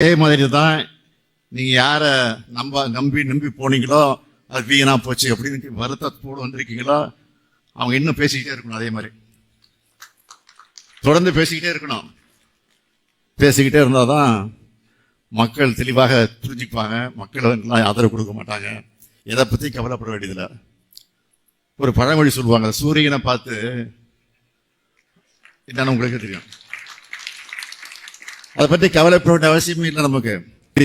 அதே மாதிரி தான் நீங்க யார நம்ப நம்பி நம்பி போனீங்களோ அது வீணா போச்சு அப்படின்னு வருத்தத்தோடு வந்திருக்கீங்களோ அவங்க இன்னும் பேசிக்கிட்டே இருக்கணும் அதே மாதிரி. தொடர்ந்து பேசிக்கிட்டே இருக்கணும். பேசிக்கிட்டே இருந்தால் தான் மக்கள் தெளிவாக புரிஞ்சுப்பாங்க மக்கள் ஆதரவு கொடுக்க மாட்டாங்க. எதை பற்றி கவலைப்பட வேண்டியதில்லை. ஒரு பழமொழி சொல்லுவாங்க சூரியனை பார்த்து என்னன்னு உங்களுக்கு தெரியும். அதை பற்றி கவலைப்பட வேண்டிய அவசியமே இல்லை நமக்கு.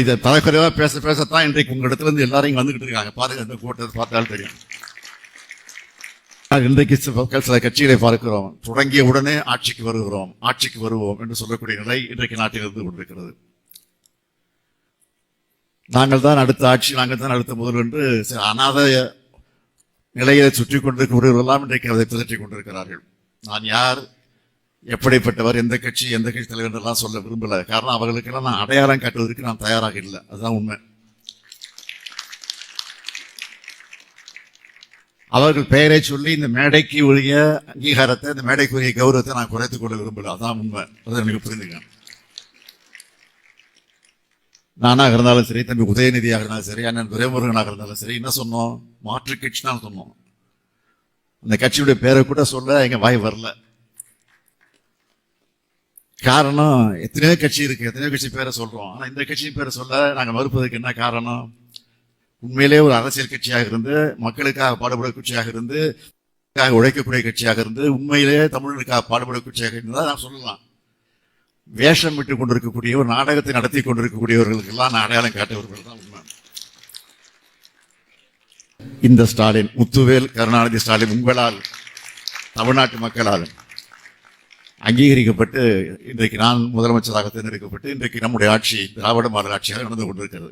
இதை தலைக்குறைவா பேச பேசத்தான் இன்றைக்கு உங்க இடத்துல இருந்து எல்லாரையும் வந்துகிட்டு இருக்காங்க. பாருங்க இந்த கூட்டத்தை பார்த்தாலும் தெரியும். இன்றைக்கு சில கட்சிகளை பார்க்கிறோம். தொடங்கிய உடனே ஆட்சிக்கு வருகிறோம். ஆட்சிக்கு வருவோம் என்று சொல்லக்கூடிய நிலை இன்றைக்கு நாட்டில் இருந்து கொண்டிருக்கிறது. நாங்கள் தான் அடுத்த ஆட்சி நாங்கள் தான் அடுத்த முதல் என்று சில அநாத நிலையை சுற்றி கொண்டிருக்கிறவர்களெல்லாம் இன்றைக்கு அதை பிதற்றிக் கொண்டிருக்கிறார்கள். நான் யார்? எப்படிப்பட்டவர் எந்த கட்சி எந்த கட்சி தலைவர் எல்லாம் சொல்ல விரும்பல. காரணம் அவர்களுக்கெல்லாம் நான் அடையாளம் காட்டுவதற்கு நான் தயாராக இல்லை அதுதான் உண்மை. அவர்கள் பெயரை சொல்லி இந்த மேடைக்கு உரிய அங்கீகாரத்தை இந்த மேடைக்கு உரிய கௌரவத்தை நான் குறைத்துக் கொள்ள விரும்பல. அதான் உண்மை. அதை எனக்கு புரிந்துங்க நானாக இருந்தாலும் சரி தம்பி உதயநிதியாக இருந்தாலும் சரி அண்ணன் துரைமுருகனாக இருந்தாலும் சரி என்ன சொன்னோம்? மாற்று கட்சினாலும் சொன்னோம். அந்த கட்சியுடைய பேரை கூட சொல்ல எங்க வாய் வரல. காரணம் எத்தனையோ கட்சி இருக்கு எத்தனையோ கட்சி பேரை சொல்றோம். ஆனா இந்த கட்சியின் பேரை சொல்ல நாங்க மறுப்பதற்கு என்ன காரணம்? உண்மையிலே ஒரு அரசியல் கட்சியாக இருந்து மக்களுக்காக பாடுபட கட்சியாக இருந்து உழைக்கக்கூடிய கட்சியாக இருந்து உண்மையிலே தமிழர்களுக்காக பாடுபட கட்சியாக இருந்தால் நான் சொல்லலாம். வேஷம் விட்டு கொண்டிருக்கக்கூடிய ஒரு நாடகத்தை நடத்தி கொண்டிருக்கக்கூடியவர்களுக்கெல்லாம் நான் அடையாளம் காட்டியவர்கள் தான் உண்மை. இந்த ஸ்டாலின் முத்துவேல் கருணாநிதி ஸ்டாலின் உங்களால் தமிழ்நாட்டு மக்களால் அங்கீகரிக்கப்பட்டு இன்றைக்கு நான் முதலமைச்சராக தேர்ந்தெடுக்கப்பட்டு இன்றைக்கு நம்முடைய ஆட்சி திராவிட மாடல் ஆட்சியாக நடந்து கொண்டிருக்கிறது.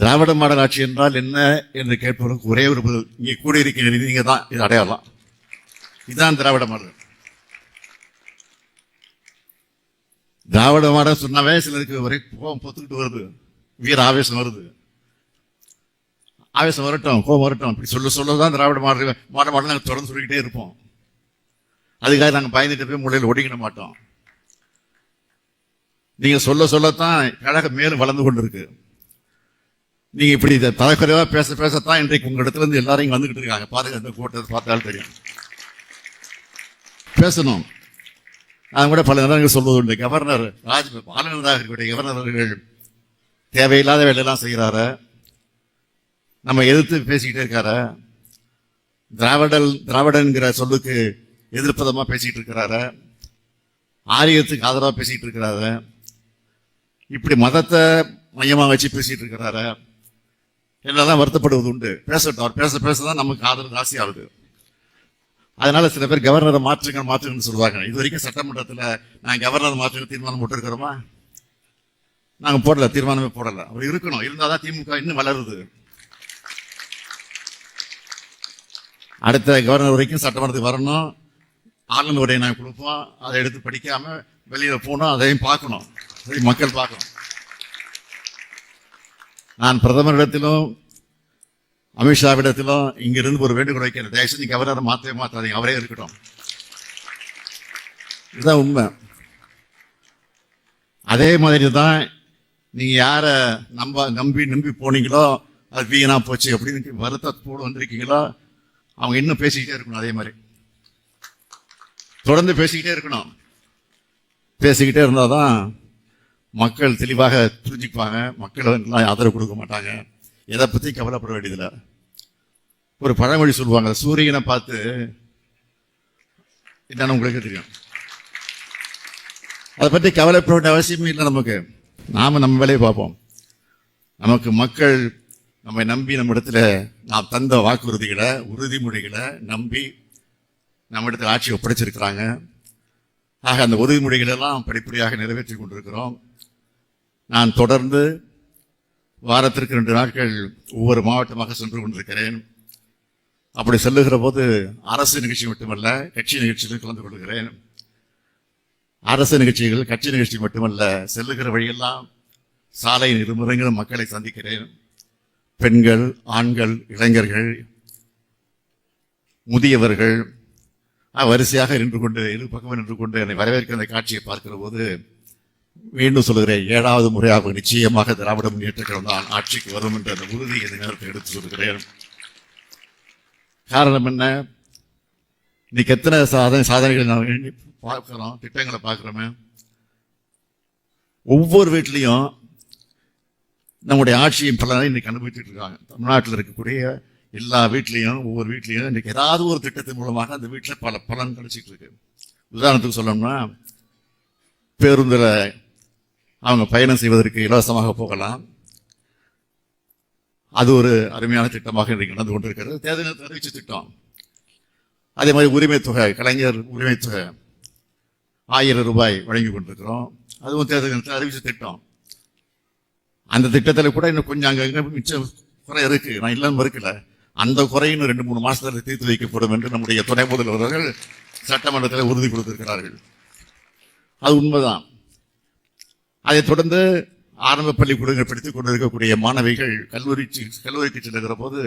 திராவிட மாடல் ஆட்சி என்றால் என்ன என்று கேட்பவர்களுக்கு ஒரே ஒரு பதில் இங்கே கூடியிருக்கிற நீங்கள் தான் இது அடையாளம். இதுதான் திராவிட மாடல். திராவிட மாடல் சொன்னாவே சிலருக்கு ஒரே கோபம் பொத்துக்கிட்டு வருது. வீர ஆவேசம் வருது. ஆவேசம் வரட்டும் கோபம் வரட்டும். இப்படி சொல்ல சொல்ல தான் திராவிட மாடல் மாடல் மாடல் நாங்கள் தொடர்ந்து சொல்லிக்கிட்டே இருப்போம். அதுக்காக நாங்கள் பயந்துட்டு போய் முறையில் ஒடுங்கிட மாட்டோம். நீங்கள் சொல்ல சொல்லத்தான் கழகம் மேலும் வளர்ந்து கொண்டிருக்கு. நீங்கள் இப்படி இதை தலைக்குறைவாக பேச பேசத்தான் இன்றைக்கு உங்கள் இடத்துலேருந்து எல்லாரும் இங்க வந்துகிட்டு இருக்காங்க. பாருங்க இந்த கூட்டத்தை பார்த்தாலும் தெரியும். பேசணும். நான் கூட பல நேரங்கள் சொல்வது உண்டு. கவர்னர் ராஜ் ஆளுநராக இருக்கக்கூடிய கவர்னர் அவர்கள் தேவையில்லாத வேலையெல்லாம் செய்கிறாரு? நம்ம எதிர்த்து பேசிக்கிட்டே இருக்காரு? திராவிடல் திராவிடன்கிற சொல்லுக்கு எதிர்ப்பதமாக பேசிக்கிட்டு இருக்கிறாரு? ஆரியத்துக்கு ஆதரவாக பேசிக்கிட்டு இருக்கிறாரு? இப்படி மதத்தை மையமாக வச்சு பேசிகிட்டு இருக்கிறாரு? என்னெல்லாம் வருத்தப்படுவது உண்டு? பேசட்டும். அவர் பேச பேச தான் நமக்கு ஆதரவு ஜாஸ்தி ஆகுது. அதனால சில பேர் கவர்னரை மாற்றுங்க மாற்றுங்கன்னு சொல்லுவாங்க. இது வரைக்கும் சட்டமன்றத்தில் நான் கவர்னர் மாற்றுங்க தீர்மானம் போட்டிருக்கிறோமா? நாங்கள் போடல தீர்மானமே போடல. அவர் இருக்கணும். இருந்தால் தான் திமுக இன்னும் வளருது. அடுத்த கவர்னர் வரைக்கும் சட்டமன்றத்துக்கு வரணும். ஆளுநர் உடைய நான் கொடுப்போம். அதை எடுத்து படிக்காம வெளியில போனோம் அதையும் பார்க்கணும். அதை மக்கள் பார்க்கணும். நான் பிரதமரிடத்திலும் அமித்ஷாவிடத்திலும் இங்கிருந்து ஒரு வேண்டுகோள் வைக்கிறேன். டயசன் நீங்கள் அவரை அதை மாற்றவே மாற்றாதீங்க அவரே இருக்கட்டும். இதுதான் உண்மை. அதே மாதிரி தான் நீங்கள் யாரை நம்ப நம்பி நம்பி போனீங்களோ அது வீணாக போச்சு. அப்படின்னு வருத்தத்தோடு வந்திருக்கீங்களோ அவங்க இன்னும் பேசிக்கிட்டே இருக்கணும். அதே மாதிரி. தொடர்ந்து பேசிக்கிட்டே இருக்கணும். பேசிக்கிட்டே இருந்தால் தான் மக்கள் தெளிவாக புரிஞ்சுப்பாங்க மக்கள் எல்லாம் ஆதரவு கொடுக்க மாட்டாங்க. எதை பற்றி கவலைப்பட வேண்டியதில்லை. ஒரு பழமொழி சொல்லுவாங்க சூரியனை பார்த்து என்னன்னு உங்களுக்கு தெரியும். அதை பற்றி கவலைப்பட வேண்டிய அவசியமே இல்லை நமக்கு. நாம் நம்ம வேலையை பார்ப்போம். நமக்கு மக்கள் நம்மை நம்பி நம்ம இடத்துல நாம் தந்த வாக்குறுதிகளை உறுதிமொழிகளை நம்பி நம்ம ஆட்சி ஒப்படைச்சிருக்கிறாங்க. ஆக அந்த உறுதிமொழிகள் படிப்படியாக நிறைவேற்றி கொண்டிருக்கிறோம். நான் தொடர்ந்து வாரத்திற்கு ரெண்டு நாட்கள் ஒவ்வொரு மாவட்டமாக சென்று கொண்டிருக்கிறேன். அப்படி செல்லுகிற போது அரசு நிகழ்ச்சி மட்டுமல்ல கட்சி நிகழ்ச்சியில் கலந்து கொள்கிறேன். அரசு நிகழ்ச்சிகள் கட்சி நிகழ்ச்சி மட்டுமல்ல செல்லுகிற வழியெல்லாம் சாலை இருமுறைகளும் மக்களை சந்திக்கிறேன். பெண்கள் ஆண்கள் இளைஞர்கள் முதியவர்கள் வரிசையாக நின்று கொண்டு இரு பக்கமும் நின்று கொண்டு என்னை வரவேற்கிற அந்த காட்சியை பார்க்கிற போது மீண்டும் சொல்கிறேன் ஏழாவது முறையாக நிச்சயமாக திராவிட முன்னேற்ற கழகம் தான் ஆட்சிக்கு வரும் என்ற அந்த உறுதியை இந்த நேரத்தை எடுத்து சொல்கிறேன் காரணம் என்ன? இன்னைக்கு எத்தனை சாதனை சாதனைகளை நாம் எண்ணி பார்க்குறோம் திட்டங்களை பார்க்குறோமே? ஒவ்வொரு வீட்லேயும் நம்முடைய ஆட்சியின் பலனை இன்னைக்கு அனுபவிச்சுட்டு இருக்காங்க. தமிழ்நாட்டில் இருக்கக்கூடிய எல்லா வீட்லேயும் ஒவ்வொரு வீட்லேயும் இன்னைக்கு ஏதாவது ஒரு திட்டத்தின் மூலமாக அந்த வீட்டில் பல பலன் கிடைச்சிட்டு இருக்கு. உதாரணத்துக்கு சொல்லணும்னா பேருந்தில் அவங்க பயணம் செய்வதற்கு இலவசமாக போகலாம். அது ஒரு அருமையான திட்டமாக இன்றைக்கு நடந்து கொண்டிருக்கிறது. தேர்தல் அறிவிச்ச திட்டம். அதே மாதிரி உரிமை தொகை கலைஞர் உரிமை தொகை ஆயிரம் ரூபாய் வழங்கி கொண்டிருக்கிறோம். அதுவும் தேர்தல் நேரத்தில் அறிவிச்ச திட்டம். அந்த திட்டத்தில் கூட இன்னும் கொஞ்சம் அங்கே மிச்சம் குறை இருக்குது நான் இல்லைன்னு இருக்கலை அந்த குறையும் ரெண்டு மூணு மாசத்தில் தீர்த்து வைக்கப்படும் என்று நம்முடைய துணை முதல்வர்கள் சட்டமன்றத்தில் உறுதி கொடுத்திருக்கிறார்கள். அது உண்மைதான். அதைத் தொடர்ந்து ஆரம்ப பள்ளிக்கூடங்கள் படித்துக் கொண்டிருக்கக்கூடிய மாணவிகள் கல்லூரி கல்லூரிக்கு செல்லுகிற போது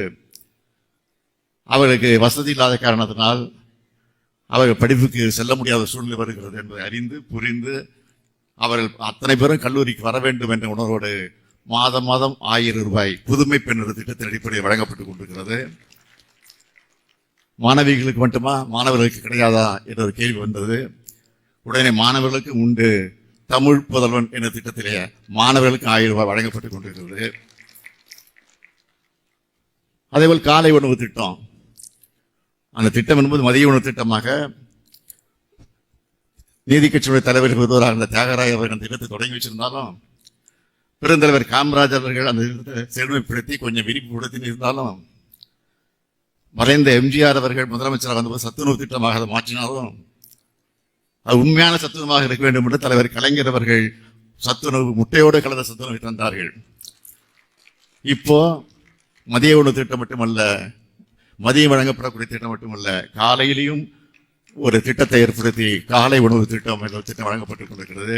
அவர்களுக்கு வசதி இல்லாத காரணத்தினால் அவர்கள் படிப்புக்கு செல்ல முடியாத சூழ்நிலை வருகிறது என்பதை அறிந்து புரிந்து அவர்கள் அத்தனை பேரும் கல்லூரிக்கு வர வேண்டும் என்ற உணர்வோடு மாதம் மாதம் ஆயிரம் ரூபாய் புதுமை பெண்ணர் திட்டத்தின் அடிப்படையில் வழங்கப்பட்டுக் கொண்டிருக்கிறது. மாணவிகளுக்கு மட்டுமா மாணவர்களுக்கு கிடையாதா என்ற ஒரு கேள்வி வந்தது. உடனே மாணவர்களுக்கு உண்டு. தமிழ் புதல்வன் என்ற திட்டத்திலே மாணவர்களுக்கு ஆயிரம் ரூபாய் வழங்கப்பட்டுக் கொண்டிருக்கிறது. அதேபோல் காலை உணவு திட்டம். அந்த திட்டம் என்பது மதிய உணவு திட்டமாக நீதி கட்சியுடைய தலைவர் ஒருவராக இருந்த தியாகராய அவர்கள் திட்டத்தை தொடங்கி வச்சிருந்தாலும் பெருந்தலைவர் காமராஜர் அவர்கள் அந்த செழுமைப்படுத்தி கொஞ்சம் விரிவுபடுத்தி இருந்தாலும் மறைந்த எம்ஜிஆர் அவர்கள் முதலமைச்சராக வந்தபோது சத்துணவு திட்டமாக அதை மாற்றினாலும் அது உண்மையான சத்துணவாக இருக்க வேண்டும் என்று தலைவர் கலைஞர் அவர்கள் சத்துணவு முட்டையோடு கலந்த சத்துணவை தந்தார்கள். இப்போ மதிய உணவு திட்டம் மட்டுமல்ல மதியம் வழங்கப்படக்கூடிய திட்டம் மட்டுமல்ல காலையிலையும் ஒரு திட்டத்தை ஏற்படுத்தி காலை உணவு திட்டம் என்ற திட்டம் வழங்கப்பட்டுக் கொண்டிருக்கிறது.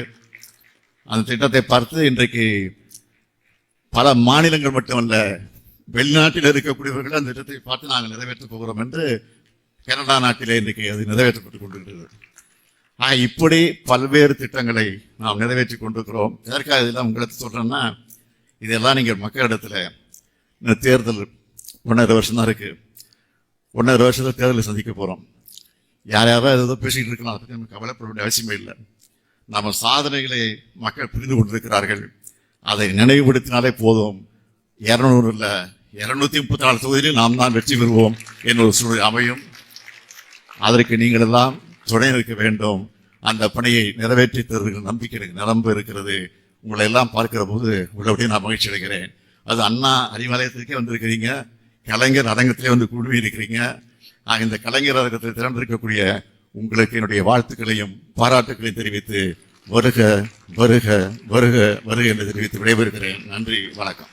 அந்த திட்டத்தை பார்த்து இன்றைக்கு பல மாநிலங்கள் மட்டுமல்ல வெளிநாட்டில் இருக்கக்கூடியவர்கள் அந்த திட்டத்தை பார்த்து நாங்கள் நிறைவேற்றப் போகிறோம் என்று கனடா நாட்டிலே இன்றைக்கு அது நிறைவேற்றப்பட்டுக் கொண்டிருக்கிறது. ஆக இப்படி பல்வேறு திட்டங்களை நாம் நிறைவேற்றி கொண்டிருக்கிறோம். எதற்காக இதெல்லாம் உங்களுக்கு சொல்கிறேன்னா இதெல்லாம் நீங்கள் மக்களிடத்தில் இந்த தேர்தல் ஒன்றரை வருஷம் தான் இருக்குது ஒன்றரை வருஷத்தில் தேர்தலை சந்திக்க போகிறோம் யார் யாரோ ஏதோ பேசிக்கிட்டு இருக்கலாம் அதுக்கு கவலைப்பட வேண்டிய அவசியமே இல்லை. நம்ம சாதனைகளை மக்கள் புரிந்து கொண்டிருக்கிறார்கள். அதை நினைவுபடுத்தினாலே போதும். இரநூறுல இல்லை இருநூத்தி முப்பத்தி நாலு தொகுதியில் நாம் தான் வெற்றி பெறுவோம் என்ற ஒரு சூழ்நிலை அமையும். அதற்கு நீங்கள் எல்லாம் துணை நிற்க வேண்டும். அந்த பணியை நிறைவேற்றி தருகிற நம்பிக்கை எனக்கு நிரம்ப இருக்கிறது. உங்களை எல்லாம் பார்க்கிற போது உள்ளபடியே நான் மகிழ்ச்சி அடைகிறேன். அது அண்ணா அறிவாலயத்திற்கே வந்திருக்கிறீங்க. கலைஞர் அரங்கத்திலே வந்து குழுமி இருக்கிறீங்க. இந்த கலைஞர் அரங்கத்தில் திறந்திருக்கக்கூடிய உங்களுக்கு என்னுடைய வாழ்த்துக்களையும் பாராட்டுக்களையும் தெரிவித்து வருக வருக வருக வருக என்று தெரிவித்து விடைபெறுகிறேன். நன்றி வணக்கம்.